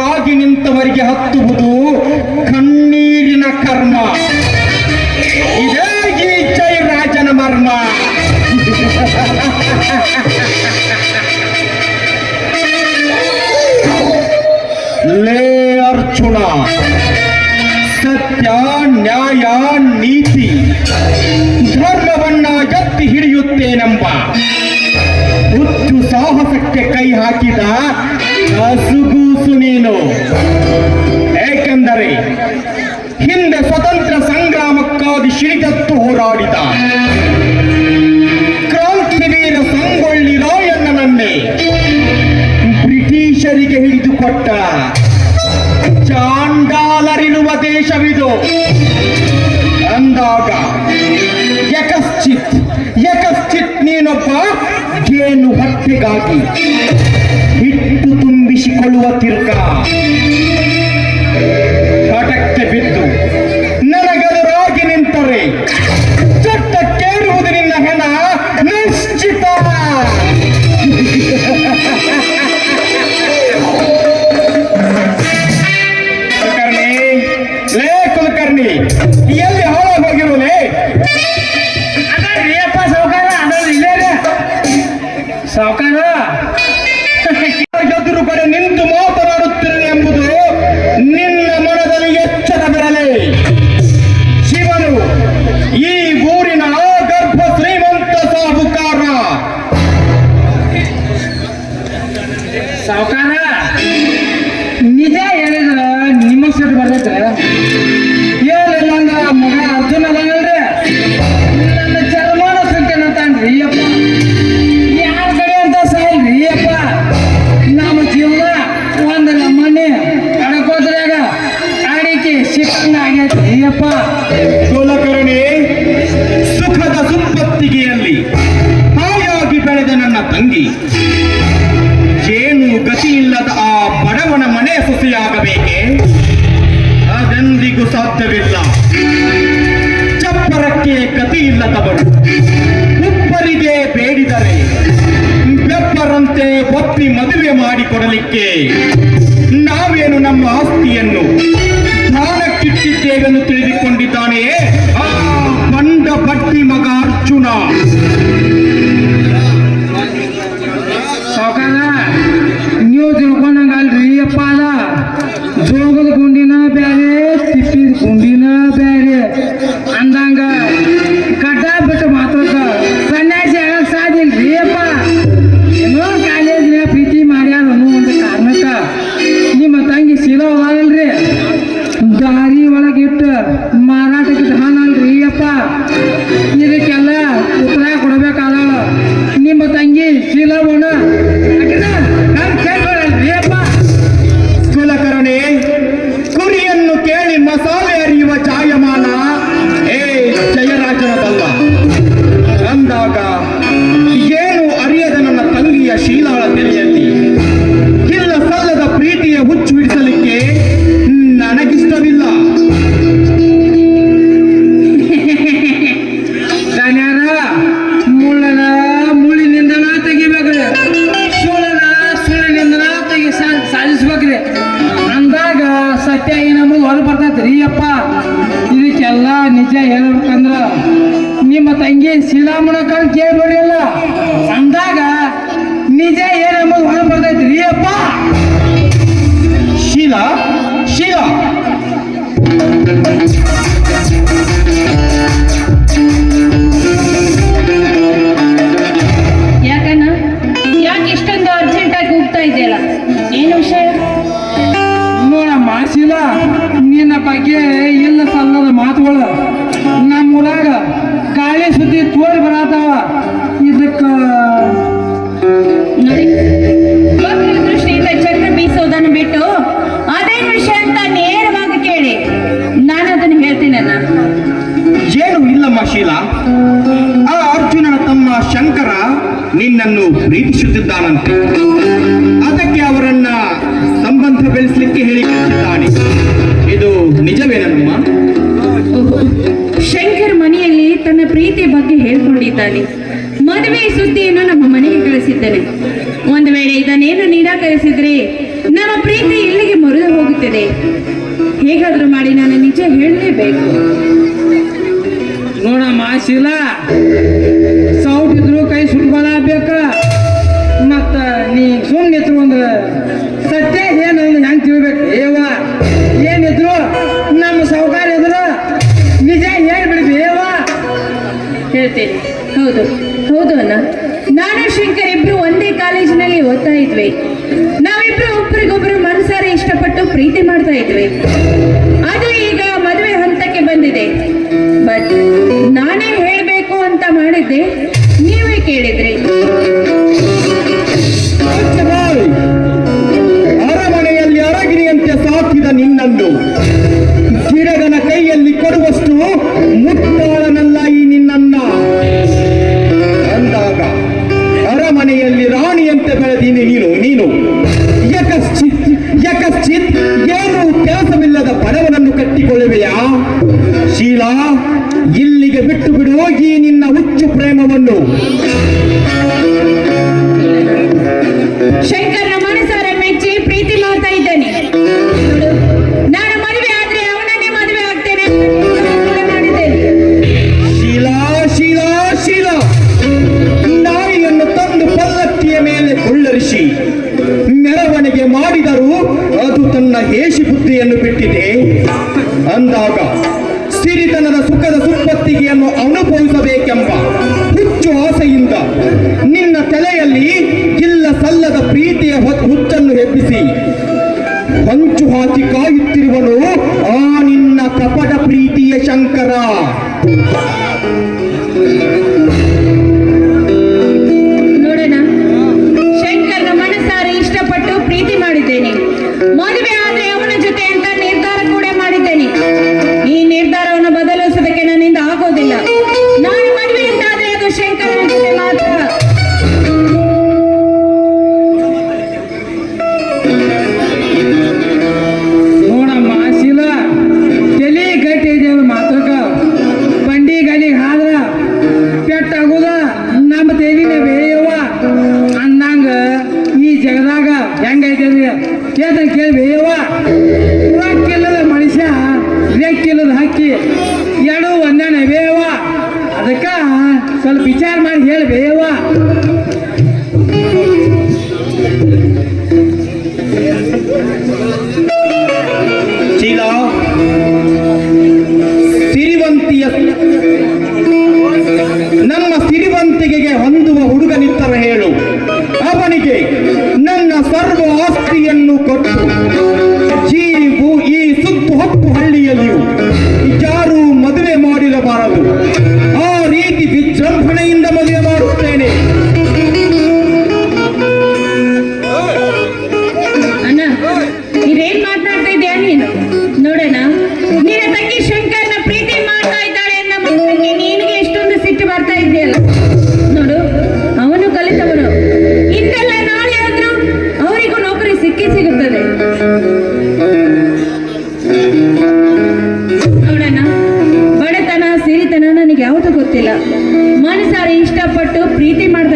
ಆಗಿ ನಿಂತವರಿಗೆ ಹತ್ತುವುದು ಕಣ್ಣೀರಿನ ಕರ್ಮ. ಇದೇ ಈ ಮರ್ಮ. ಲೇ ಅರ್ಜುನ, ಸತ್ಯ, ನ್ಯಾಯ, ನೀತಿ, ಧರ್ಮವನ್ನ ಎತ್ತಿ ಹಿಡಿಯುತ್ತೇನೆಂಬ ಹುಚ್ಚು ಸಾಹಸಕ್ಕೆ ಕೈ ಹಾಕಿದ ಹಸುಗೂಸು ನೀನು. ಏಕೆಂದರೆ ಹಿಂದೆ ಸ್ವತಂತ್ರ ಸಂಗ್ರಾಮಕ್ಕಾಗಿ ಶ್ರೀಗತ್ತು ಹೋರಾಡಿದ. ಕ್ರಾಂತಿವೀರ ಸಂಗೊಳ್ಳಿ ರಾಯಣ್ಣನನ್ನೇ ಬ್ರಿಟಿಷರಿಗೆ ಹಿಡಿದುಕೊಟ್ಟ ಚಾಂಡಾಲರಿರುವ ದೇಶವಿದು. ಅಂದಾಗ ಯಕಶ್ಚಿತ್ ಯಕಶ್ಚಿತ್ ನೀನೊಬ್ಬ ಜೇನು ಹತ್ತಿಗಾಗಿ ಹಿಟ್ಟು கொள்வதற்கா கடக்க விட்டு Okay. ಅಲ್ರಿ ದಾರಿ ಒಳಗಿಟ್ಟು ಮಾರಾಟಕ್ಕೆ ಹಾನಲ್ರಿ ಅಪ್ಪ ಇದಕ್ಕೆಲ್ಲ ಸತ್ಯ ಏನಂಬುದು ಹೊರ ರೀ ಅಪ್ಪ ಇದಕ್ಕೆಲ್ಲ ನಿಜ ಹೇಳ್ಬೇಕಂದ್ರ ನಿಮ್ಮ ತಂಗಿ ಶೀಲಾಮಣ ಕಣ್ ಕೇಳ್ಬೇಡಿಲ್ಲ ಅಂದಾಗ ನಿಜ ಏನಂಬುದು ಹೊರ ರೀ ಅಪ್ಪ ಶೀಲಾ ಶೀಲಾ. ಶೀಲಾ. ಆ ಅರ್ಜುನನ ತಮ್ಮ ಶಂಕರ ನಿನ್ನನ್ನು ಪ್ರೀತಿಸುತ್ತಿದ್ದಾನಂತೆ. ಅದಕ್ಕೆ ಅವರನ್ನ ಸಂಬಂಧ ಬೆಳೆಸಲಿಕ್ಕೆ ಹೇಳಿ ಇದು ನಿಜವೇನಮ್ಮ. ಶಂಕರ್ ಮನೆಯಲ್ಲಿ ತನ್ನ ಪ್ರೀತಿ ಬಗ್ಗೆ ಹೇಳ್ಕೊಂಡಿದ್ದಾನೆ. ಮದುವೆ ಸುದ್ದಿಯನ್ನು ನಮ್ಮ ಮನೆಗೆ ಕಳಿಸಿದ್ದೇನೆ. ಒಂದು ವೇಳೆ ಇದನ್ನೇನು ನಿರಾಕರಿಸಿದ್ರೆ ನಮ್ಮ ಪ್ರೀತಿ ಇಲ್ಲಿಗೆ ಮರು ಹೇಗಾದ್ರೂ ಮಾಡಿ ನಾನು ನಿಜ ಹೇಳಲೇಬೇಕು. ನೋಡಮ್ಮ ಮಾಸಿಲ್ಲ ಸೌಟ್ ಕೈ ಸುಟ್ಕೊಳ ಬೇಕ. ಮತ್ತ ನೀ ಸುಮ್ಮನೆ ಇದ್ರು ಅಂದ್ರೆ ಸತ್ಯ ಏನು ಹೆಂಗ್ ತಿಳ್ಬೇಕು? ಏವ ಏನಿದ್ರು ನಮ್ಮ ಸೌಕಾರ ಎದುರು ನಿಜ ಹೇಳ್ಬಿಡ್ಬಿ ಏವ ಹೇಳ್ತೀನಿ. ಹೌದು. ಹೌದು ಅಣ್ಣ. ನಾನು ಶಂಕರ್ ಇಬ್ರು ಒಂದೇ ಕಾಲೇಜಿನಲ್ಲಿ ಓದ್ತಾ ಇದ್ವಿ. ನಾವಿಬ್ರು ಒಬ್ರಿಗೊಬ್ರು ಮನಸಾರೆ ಇಷ್ಟಪಟ್ಟು ಪ್ರೀತಿ ಮಾಡ್ತಾ ಇದ್ವಿ. ಅದು ಈಗ ಮದುವೆ ಹಂತಕ್ಕೆ ಬಂದಿದೆ. ಬಟ್ ಮಾಡಿದ್ದೆ ನೀವೇ ಕೇಳಿದ್ರಿ. ಅರಮನೆಯಲ್ಲಿ ಅರಗಿರಿಯಂತೆ ಸಾಕಿದ ನಿನ್ನನ್ನು ಗಿಡಗನ ಕೈಯಲ್ಲಿ ಕೊಡುವಷ್ಟು ಮುಟ್ಟಾಳನಲ್ಲ ಈ ನಿನ್ನನ್ನ. ಅಂದಾಗ ಅರಮನೆಯಲ್ಲಿ ರಾಣಿಯಂತೆ ಬೆಳೆದೀನಿ ನೀನು ನೀನು. ಯಕಶ್ಚಿತ್ ಯಕಶ್ಚಿತ್, ಏನು ಕೆಲಸವಿಲ್ಲದ ಬಡವನನ್ನು ಕಟ್ಟಿಕೊಳ್ಳುವೆಯಾ? ಶೀಲಾ ಇಲ್ಲಿಗೆ ಬಿಟ್ಟು ಬಿಡು ಹೋಗಿ ನಿನ್ನ ಹುಚ್ಚು ಪ್ರೇಮವನ್ನು. ಶಂಕರ್ನ ಮನಸಾರ ಮೆಚ್ಚಿ ಪ್ರೀತಿ ಮಾಡ್ತಾ ಇದ್ದೇನೆ. ನಾನು ಮದುವೆ ಆದ್ರೆ ಅವನನ್ನೇ ಮದುವೆ ಆಗ್ತೇನೆ ಶೀಲಾ ಶೀಲಾ ಶೀಲಾ. ನಾಯಿಯನ್ನು ತಂದು ಪಲ್ಲಕ್ಕಿಯ ಮೇಲೆ ಕೊಳ್ಳರಿಸಿ ಮೆರವಣಿಗೆ ಮಾಡಿದರೂ ಅದು ತನ್ನ ಏಷಿ ಬುದ್ಧಿಯನ್ನು ಬಿಟ್ಟಿದೆ. ಅಂದಾಗ ಸಲ್ಲದ ಪ್ರೀತಿಯ ಹುಚ್ಚನ್ನು ಎಬ್ಬಿಸಿ, ಹೊಂಚು ಹಾಕಿ ಕಾಯುತ್ತಿರುವನು, ಆ ನಿನ್ನ ಕಪಟ ಪ್ರೀತಿಯ ಶಂಕರ. ನೋಡೋಣ. ಶಂಕರ್ನ ಮನಸಾರೆ ಇಷ್ಟಪಟ್ಟು ಪ್ರೀತಿ ಮಾಡಿದ್ದೇನೆ. ಮದುವೆ ಆದ್ರೆ ಅವನ ಜೊತೆ ಅಂತ ನಿರ್ಧಾರ ಕೂಡ ಮಾಡಿದ್ದೇನೆ. ಈ ನಿರ್ಧಾರವನ್ನು ಬದಲಿಸೋದಕ್ಕೆ ನನ್ನಿಂದ ಆಗೋದಿಲ್ಲ. ನಾನು ಮದುವೆ ಅಂತಾದ್ರೆ ಅದು ಶಂಕರನ ಜೊತೆ ಮಾತ್ರ ವಿಚಾರ ಮಾಡಿ ಹೇಳಿ ಬೇಯವ್ವ ಚೀಲ. ಸಿರಿವಂತಿಯ ನಮ್ಮ ಸಿರಿವಂತಿಗೆಗೆ ಹೊಂದುವ ಹುಡುಗನಿತ್ತರ ಇಷ್ಟಪಟ್ಟು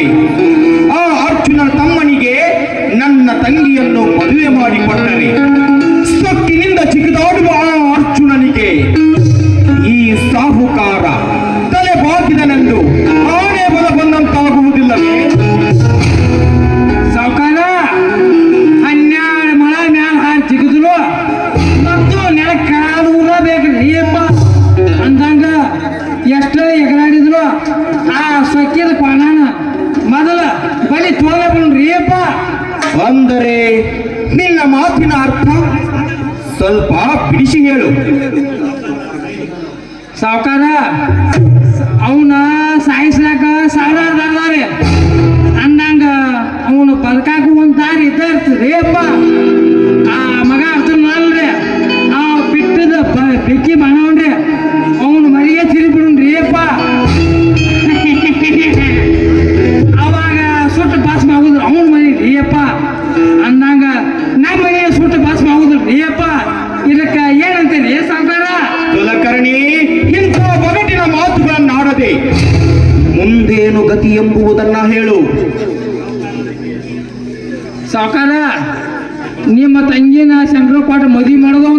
Hey. ಮಾತಿನ ಅರ್ಥ ಸ್ವಲ್ಪ ಬಿಡಿಸಿ ಹೇಳು. ಸಾವುಕಾರ? ಎಂಬುವುದನ್ನ ಹೇಳು. ಸಾಕಾರ ನಿಮ್ಮ ತಂಗಿನ ಶಂಕರಪಾಠ ಮದುವೆ ಮಾಡೋದು